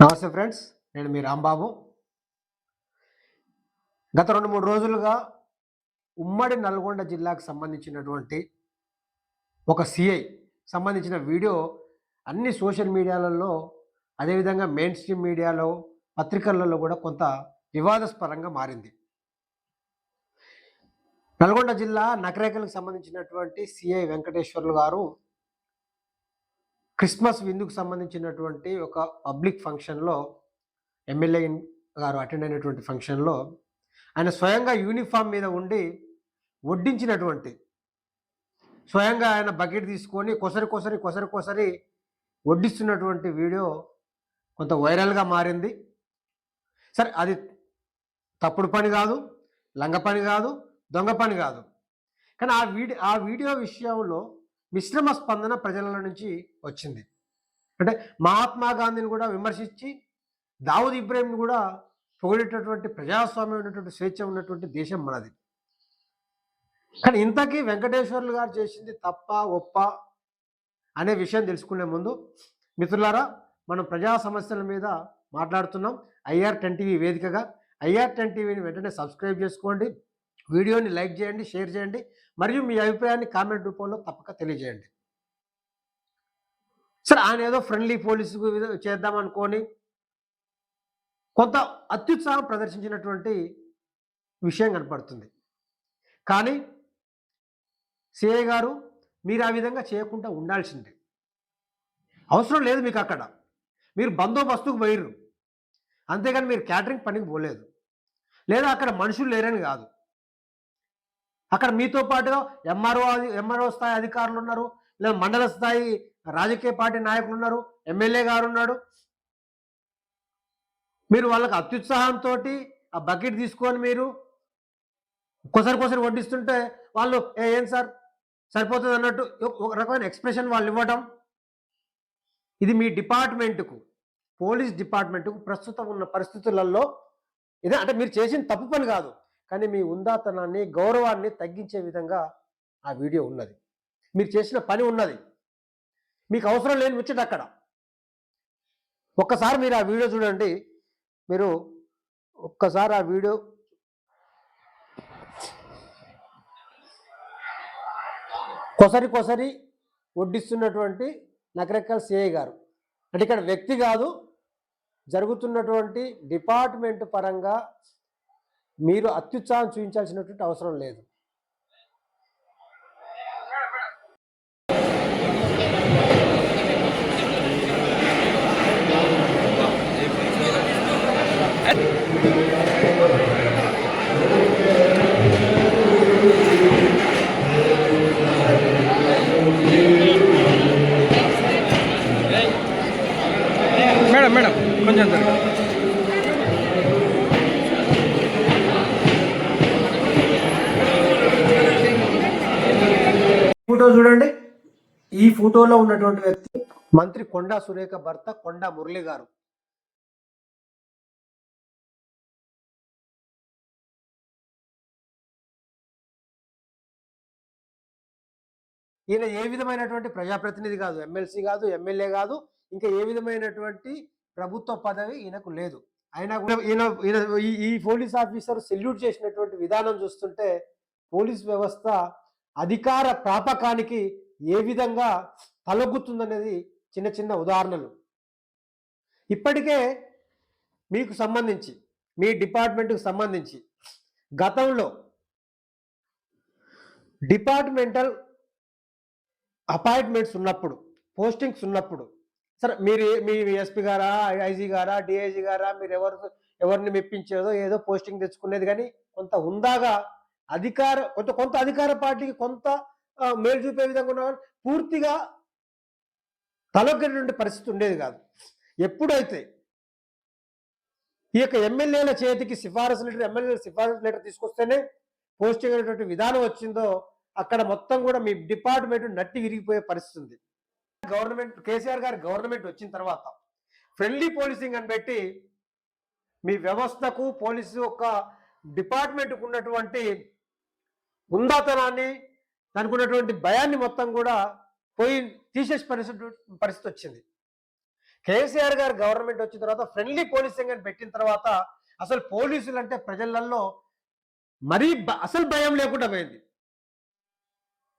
నమస్తే ఫ్రెండ్స్ నేను మీ రాంబాబు. గత రెండు మూడు రోజులుగా ఉమ్మడి నల్గొండ జిల్లాకు సంబంధించినటువంటి ఒక సిఐ సంబంధించిన వీడియో అన్ని సోషల్ మీడియాలలో అదేవిధంగా మెయిన్ స్ట్రీమ్ మీడియాలో పత్రికలలో కూడా కొంత వివాదాస్పరంగా మారింది. నల్గొండ జిల్లా నకరేకలకు సంబంధించినటువంటి సిఐ వెంకటేశ్వర్లు గారు క్రిస్మస్ విందుకు సంబంధించినటువంటి ఒక పబ్లిక్ ఫంక్షన్లో ఎమ్మెల్యే గారు అటెండ్ అయినటువంటి ఫంక్షన్లో ఆయన స్వయంగా యూనిఫామ్ మీద ఉండి వడ్డించినటువంటి స్వయంగా ఆయన బకెట్ తీసుకొని కొసరి కొసరి కొసరి కొసరి వడ్డిస్తున్నటువంటి వీడియో కొంత వైరల్గా మారింది. సరే అది తప్పుడు పని కాదు లంగ పని కాదు దొంగ పని కాదు. కానీ ఆ వీడియో ఆ వీడియో విషయంలో మిశ్రమ స్పందన ప్రజల నుంచి వచ్చింది. అంటే మహాత్మా గాంధీని కూడా విమర్శించి దావుద్ ఇబ్రాహింని కూడా పొగిడేటటువంటి ప్రజాస్వామ్యం ఉన్నటువంటి స్వేచ్ఛ ఉన్నటువంటి దేశం మనది. కానీ ఇంతకీ వెంకటేశ్వర్లు గారు చేసింది తప్ప ఒప్ప అనే విషయం తెలుసుకునే ముందు మిత్రులారా మనం ప్రజా సమస్యల మీద మాట్లాడుతున్నాం. ఐఆర్ టెన్ టీవీ వేదికగా. ఐఆర్ టెన్ టీవీని వెంటనే సబ్స్క్రైబ్ చేసుకోండి. వీడియోని లైక్ చేయండి షేర్ చేయండి మరియు మీ అభిప్రాయాన్ని కామెంట్ రూపంలో తప్పక తెలియజేయండి. సరే ఆయన ఏదో ఫ్రెండ్లీ పోలీసు చేద్దాం అనుకొని కొంత అత్యుత్సాహం ప్రదర్శించినటువంటి విషయం కనపడుతుంది. కానీ సిఐ గారు మీరు ఆ విధంగా చేయకుండా ఉండాల్సిందే. అవసరం లేదు మీకు అక్కడ. మీరు బందోబస్తుకు పోయిర్రు. అంతేగాని మీరు క్యాటరింగ్ పనికి పోలేదు. లేదా అక్కడ మనుషులు లేరని కాదు. అక్కడ మీతో పాటుగా ఎంఆర్ఓ ఎంఆర్ఓ స్థాయి అధికారులు ఉన్నారు. లేదా మండల స్థాయి రాజకీయ పార్టీ నాయకులు ఉన్నారు. ఎమ్మెల్యే గారు ఉన్నాడు. మీరు వాళ్ళకి అత్యుత్సాహంతో ఆ బకెట్ తీసుకొని మీరు కొసరి కొసరి వడ్డిస్తుంటే వాళ్ళు "ఏ, ఏం సార్? సరిపోతుంది అన్నట్టు ఒక రకమైన ఎక్స్ప్రెషన్ వాళ్ళు ఇవ్వడం ఇది మీ డిపార్ట్మెంట్కు పోలీస్ డిపార్ట్మెంట్కు ప్రస్తుతం ఉన్న పరిస్థితులలో ఇదే అంటే మీరు చేసిన తప్పు పని కాదు. కానీ మీ ఉందాతనాన్ని గౌరవాన్ని తగ్గించే విధంగా ఆ వీడియో ఉన్నది. మీరు చేసిన పని ఉన్నది. మీకు అవసరం లేని ముచ్చట అక్కడ. ఒక్కసారి మీరు ఆ వీడియో చూడండి. మీరు ఒక్కసారి ఆ వీడియో కొసరి కొసరి వడ్డిస్తున్నటువంటి నకరెక్కల్ సిఐ గారు. అంటే ఇక్కడ వ్యక్తి కాదు జరుగుతున్నటువంటి డిపార్ట్మెంట్ పరంగా మీరు అత్యుత్సాహం చూపించాల్సినటువంటి అవసరం లేదు. మేడం మేడం కొంచెం ఫోటో చూడండి. ఈ ఫోటోలో ఉన్నటువంటి వ్యక్తి మంత్రి కొండా సురేఖ భర్త కొండా మురళి గారు. ఈయన ఏ విధమైనటువంటి ప్రజాప్రతినిధి కాదు ఎమ్మెల్సీ కాదు ఎమ్మెల్యే కాదు ఇంకా ఏ విధమైనటువంటి ప్రభుత్వ పదవి ఈయనకు లేదు. అయినా కూడా ఈయన ఈయన ఈ- ఈ పోలీస్ ఆఫీసర్ సెల్యూట్ చేసినటువంటి విధానం చూస్తుంటే పోలీస్ వ్యవస్థ అధికార ప్రాపకానికి ఏ విధంగా తలొగ్గుతుందనేది చిన్న చిన్న ఉదాహరణలు. ఇప్పటికే మీకు సంబంధించి మీ డిపార్ట్మెంట్కు సంబంధించి గతంలో డిపార్ట్మెంటల్ అపాయింట్మెంట్స్ ఉన్నప్పుడు పోస్టింగ్స్ ఉన్నప్పుడు సరే మీరు మీ ఎస్పీ గారా ఐజీ గారా డిఐజీ గారా మీరు ఎవరు ఎవరిని మెప్పించేదో ఏదో పోస్టింగ్ తెచ్చుకునేది కానీ కొంత ఉందాగా అధికార కొంత కొంత అధికార పార్టీకి కొంత మేలు చూపే విధంగా ఉన్న పూర్తిగా తలొగ్గేటువంటి పరిస్థితి ఉండేది కాదు. ఎప్పుడైతే ఈ యొక్క ఎమ్మెల్యేల చేతికి సిఫారసు లెటర్ ఎమ్మెల్యేల సిఫారసు లెటర్ తీసుకొస్తేనే పోస్టింగ్ అనేటువంటి విధానం వచ్చిందో అక్కడ మొత్తం కూడా మీ డిపార్ట్మెంట్ నట్టి విరిగిపోయే పరిస్థితి ఉంది. గవర్నమెంట్ కేసీఆర్ గారి గవర్నమెంట్ వచ్చిన తర్వాత ఫ్రెండ్లీ పోలీసింగ్ అని పెట్టి మీ వ్యవస్థకు పోలీసు యొక్క డిపార్ట్మెంట్కు ఉన్నటువంటి ఉందాతనాన్ని దానికి ఉన్నటువంటి భయాన్ని మొత్తం కూడా పోయి తీసేసి పరిస్థితి పరిస్థితి వచ్చింది. కేసీఆర్ గారు గవర్నమెంట్ వచ్చిన తర్వాత ఫ్రెండ్లీ పోలీసింగ్ అని పెట్టిన తర్వాత అసలు పోలీసులు అంటే ప్రజలలో మరీ అసలు భయం లేకుండా పోయింది.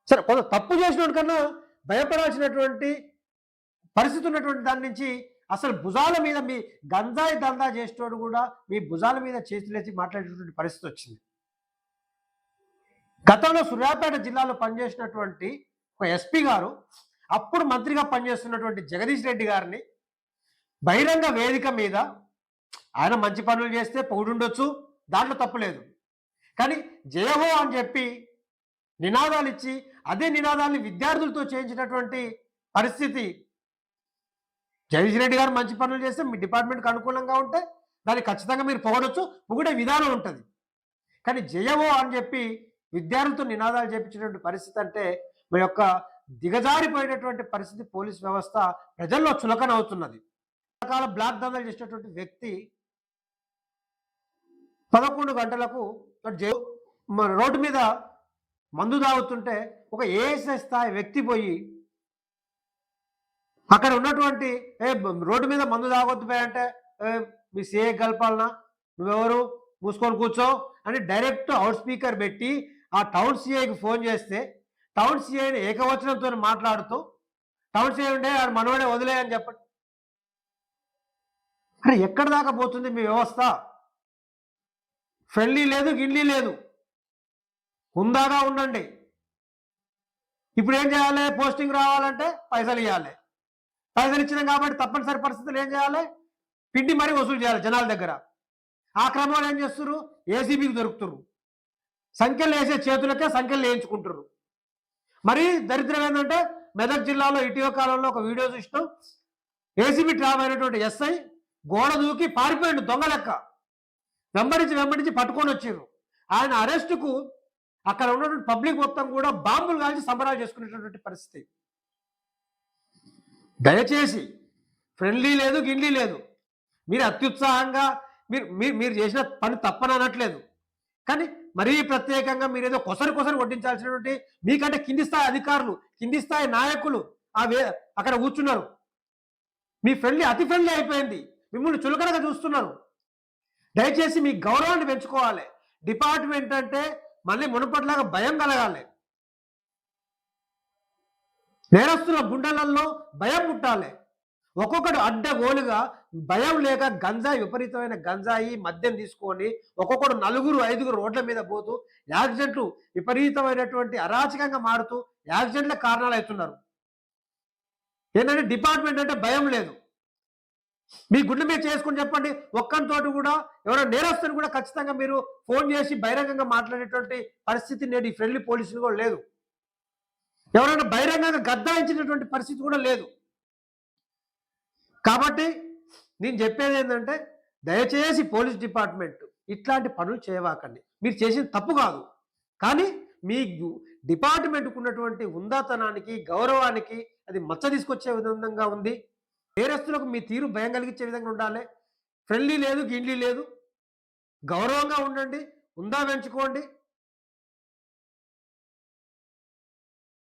సరే కొంత తప్పు చేసిన కన్నా భయపడాల్సినటువంటి పరిస్థితి ఉన్నటువంటి దాని నుంచి అసలు భుజాల మీద మీ గంజాయి దందా చేసేటోడు కూడా మీ భుజాల మీద చేతులేసి మాట్లాడేటటువంటి పరిస్థితి వచ్చింది. గతంలో సూర్యాపేట జిల్లాలో పనిచేసినటువంటి ఒక ఎస్పీ గారు అప్పుడు మంత్రిగా పనిచేస్తున్నటువంటి జగదీష్ రెడ్డి గారిని బహిరంగ వేదిక మీద ఆయన మంచి పనులు చేస్తే పొగుడుండొచ్చు దాంట్లో తప్పులేదు కానీ జయహో అని చెప్పి నినాదాలు ఇచ్చి అదే నినాదాన్ని విద్యార్థులతో చేయించినటువంటి పరిస్థితి జగదీష్ రెడ్డి గారు మంచి పనులు చేస్తే మీ డిపార్ట్మెంట్కి అనుకూలంగా ఉంటే దాన్ని ఖచ్చితంగా మీరు పొగడొచ్చు పొగిడే విధానం ఉంటుంది. కానీ జయవో అని చెప్పి విద్యార్థులతో నినాదాలు చేపించినటువంటి పరిస్థితి అంటే మన యొక్క దిగజారిపోయినటువంటి పరిస్థితి పోలీస్ వ్యవస్థ ప్రజల్లో చులకన అవుతున్నది రకాల బ్లాక్ దందాలు చేసినటువంటి వ్యక్తి పదకొండు గంటలకు మన రోడ్డు మీద మందు తాగుతుంటే ఒక ఏఎస్ఐ స్థాయి వ్యక్తి పోయి అక్కడ ఉన్నటువంటి ఏ రోడ్డు మీద మందు తాగొద్దు పోయి అంటే "ఏ, మీ సీఏ కలపాలనా నువ్వెవరు? మూసుకొని కూర్చో అని డైరెక్ట్ అవుట్ స్పీకర్ పెట్టి ఆ టౌన్ సిఐకి ఫోన్ చేస్తే టౌన్ సిఐని ఏకవచనంతో మాట్లాడుతూ టౌన్ సిఐ ఉండే ఆడు మనవాడే వదిలేయని చెప్పండి అరే ఎక్కడ దాకా పోతుంది మీ వ్యవస్థ? ఫ్రెండ్లీ లేదు గిడ్లీ లేదు. హుందాగా ఉండండి. ఇప్పుడు ఏం చేయాలి? పోస్టింగ్ రావాలంటే పైసలు ఇవ్వాలి పైసలు ఇచ్చినాం కాబట్టి తప్పనిసరి పరిస్థితులు ఏం చేయాలి? పిండి మరీ వసూలు చేయాలి జనాల దగ్గర. ఆ క్రమంలో ఏం చేస్తున్నారు ఏసీబీకి దొరుకుతున్నారు సంఖ్యలు వేసే చేతులకే సంఖ్యలు వేయించుకుంటారు మరి దరిద్రం ఏంటంటే మెదక్ జిల్లాలో ఇటీవల కాలంలో ఒక వీడియో చూసినాం. ఏసీబీ ట్రాప్ అయినటువంటి ఎస్ఐ గోడ దూకి పారిపోయిండు దొంగ లెక్క. వెంబడించి వెంబడించి పట్టుకొని వచ్చారు ఆయన అరెస్టుకు అక్కడ ఉన్నటువంటి పబ్లిక్ మొత్తం కూడా బాంబులు కాల్చి సంబరాలు చేసుకునేటటువంటి పరిస్థితి. దయచేసి ఫ్రెండ్లీ లేదు గిడ్లీ లేదు. మీరు అత్యుత్సాహంగా మీరు మీరు మీరు చేసిన పని తప్పని అనట్లేదు కానీ మరీ ప్రత్యేకంగా మీరు ఏదో కొసరి కొసరి వడ్డించాల్సినటువంటి మీకంటే కింది స్థాయి అధికారులు కింది స్థాయి నాయకులు ఆ వే అక్కడ కూర్చున్నారు. మీ ఫ్రెండ్లీ అతి ఫ్రెండ్లీ అయిపోయింది. మిమ్మల్ని చులకనగా చూస్తున్నారు. దయచేసి మీ గౌరవాన్ని పెంచుకోవాలి. డిపార్ట్మెంట్ అంటే మళ్ళీ మునపట్లాగా భయం కలగాలి. నేరస్తుల గుండెలలో భయం పుట్టాలి ఒక్కొక్కడు అడ్డగోలుగా భయం లేక గంజాయి విపరీతమైన గంజాయి మద్యం తీసుకొని ఒక్కొక్కడు నలుగురు ఐదుగురు రోడ్ల మీద పోతూ యాక్సిడెంట్లు విపరీతమైనటువంటి అరాచకంగా మారుతూ యాక్సిడెంట్ల కారణాలు అవుతున్నారు. ఏంటంటే డిపార్ట్మెంట్ అంటే భయం లేదు. మీ గుండె మీద చేసుకుని చెప్పండి. ఒక్కరితోటి కూడా ఎవరో నేరస్తుని కూడా ఖచ్చితంగా మీరు ఫోన్ చేసి బహిరంగంగా మాట్లాడేటువంటి పరిస్థితి నేడు ఈ ఫ్రెండ్లీ పోలీసులు కూడా లేదు. ఎవరైనా బహిరంగంగా గద్దాయించినటువంటి పరిస్థితి కూడా లేదు. కాబట్టి నేను చెప్పేది ఏంటంటే దయచేసి పోలీస్ డిపార్ట్మెంట్ ఇట్లాంటి పనులు చేయవాకండి. మీరు చేసిన తప్పు కాదు. కానీ మీ డిపార్ట్మెంట్కు ఉన్నటువంటి ఉందాతనానికి గౌరవానికి అది మచ్చ తీసుకొచ్చే విధంగా ఉంది. నేరస్తులకు మీ తీరు భయం కలిగించే విధంగా ఉండాలి. ఫ్రెండ్లీ లేదు గిండ్లీ లేదు. గౌరవంగా ఉండండి. ఉందా పెంచుకోండి.